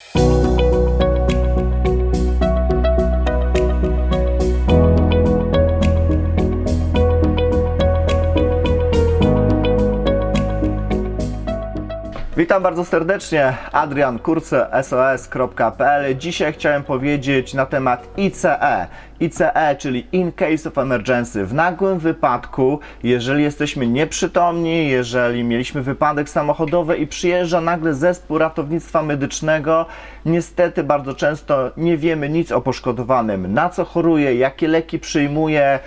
You. Witam bardzo serdecznie, Adrian Kurce, sos.pl. Dzisiaj chciałem powiedzieć na temat ICE. ICE, czyli In Case of Emergency. W nagłym wypadku, jeżeli jesteśmy nieprzytomni, jeżeli mieliśmy wypadek samochodowy i przyjeżdża nagle zespół ratownictwa medycznego, niestety bardzo często nie wiemy nic o poszkodowanym, na co choruje, jakie leki przyjmuje,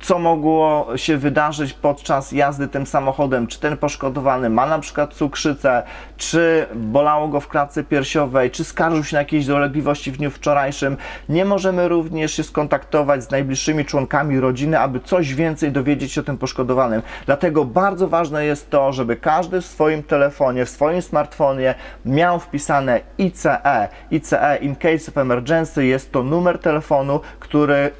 co mogło się wydarzyć podczas jazdy tym samochodem, czy ten poszkodowany ma na przykład cukrzycę, czy bolało go w klatce piersiowej, czy skarżył się na jakieś dolegliwości w dniu wczorajszym. Nie możemy również się skontaktować z najbliższymi członkami rodziny, aby coś więcej dowiedzieć się o tym poszkodowanym. Dlatego bardzo ważne jest to, żeby każdy w swoim telefonie, w swoim smartfonie miał wpisane ICE. ICE, in case of emergency, jest to numer telefonu, który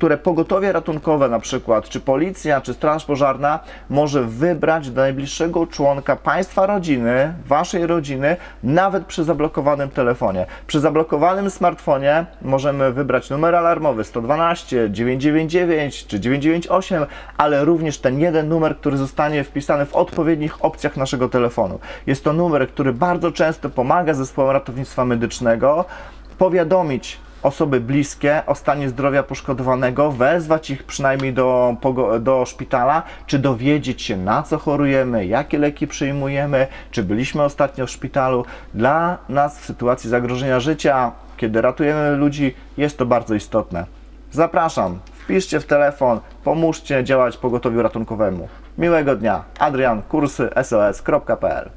które pogotowie ratunkowe na przykład, czy policja, czy straż pożarna może wybrać do najbliższego członka państwa rodziny, waszej rodziny, nawet przy zablokowanym telefonie. Przy zablokowanym smartfonie możemy wybrać numer alarmowy 112, 999 czy 998, ale również ten jeden numer, który zostanie wpisany w odpowiednich opcjach naszego telefonu. Jest to numer, który bardzo często pomaga zespołom ratownictwa medycznego powiadomić osoby bliskie o stanie zdrowia poszkodowanego, wezwać ich przynajmniej do, do szpitala, czy dowiedzieć się na co chorujemy, jakie leki przyjmujemy, czy byliśmy ostatnio w szpitalu. Dla nas w sytuacji zagrożenia życia, kiedy ratujemy ludzi, jest to bardzo istotne. Zapraszam, wpiszcie w telefon, pomóżcie działać pogotowiu ratunkowemu. Miłego dnia. Adrian, kursy sos.pl